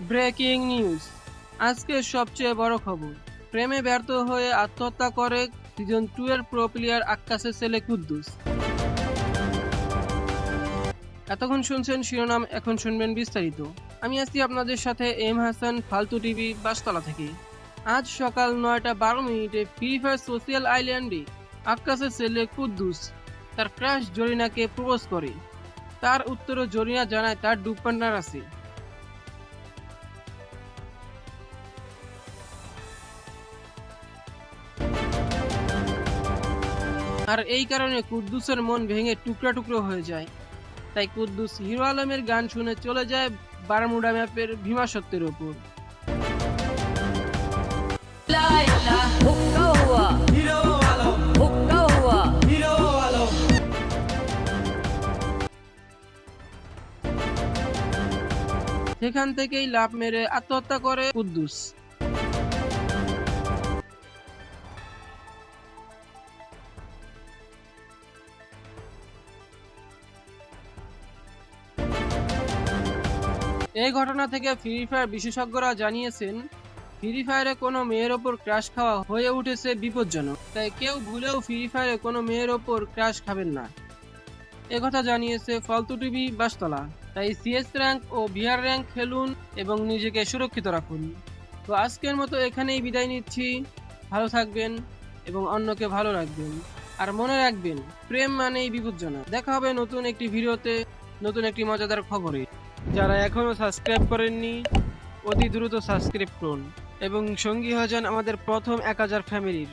Breaking news. আজকে সবচেয়ে বড় খবর। প্রেমে ব্যর্থ হয়ে আত্মহত্যা করে সিজন টু এর প্রো প্লেয়ার ছেলে কুদ্দুস। এতক্ষণ শুনছেন শিরোনাম, এখন শুনবেন বিস্তারিত। আমি আছি আপনাদের সাথে এম হাসান, ফালতু টিভি, বাসতলা থেকে। আজ সকাল নয়টা বারো মিনিটে ফ্রি ফায়ার সোশ্যাল আইল্যান্ডে আক্কাসের ছেলে কুদ্দুস তার ক্রাশ জরিনাকে প্রপোজ করে। তার উত্তরে জরিনা জানায় তার পার্টনার আছে। আর এই কারণে কুদ্দুসের মন ভেঙে টুকরা টুকরো হয়ে যায়। তাই কুদ্দুস হিরো আলমের গান শুনে চলে যায় বারামুডা ম্যাপের ভীমা সত্যের ওপর। সেখান থেকেই লাভ মেরে আত্মহত্যা করে কুদ্দুস। এই ঘটনা থেকে ফ্রি ফায়ার বিশেষজ্ঞরা জানিয়েছেন ফ্রি ফায়ারে কোনো মেয়ের ওপর ক্র্যাশ খাওয়া হয়ে উঠেছে বিপজ্জনক। তাই কেউ ভুলেও ফ্রি ফায়ারে কোনো মেয়ের ওপর ক্র্যাশ খাবেন না। একথা জানিয়েছে ফালতু টিভি বাসতলা। তাই সিএস র্যাঙ্ক ও বিহার র্যাঙ্ক খেলুন এবং নিজেকে সুরক্ষিত রাখুন। তো আজকের মতো এখানেই বিদায় নিচ্ছি। ভালো থাকবেন এবং অন্যকে ভালো রাখবেন। আর মনে রাখবেন, প্রেম মানেই বিপজ্জনক। দেখা হবে নতুন একটি ভিডিওতে, নতুন একটি মজাদার খবরে। যারা এখনও সাবস্ক্রাইব করেননি, অতি দ্রুত সাবস্ক্রাইব করুন। এবং সঙ্গী হয়ে যান আমাদের প্রথম এক হাজার ফ্যামিলির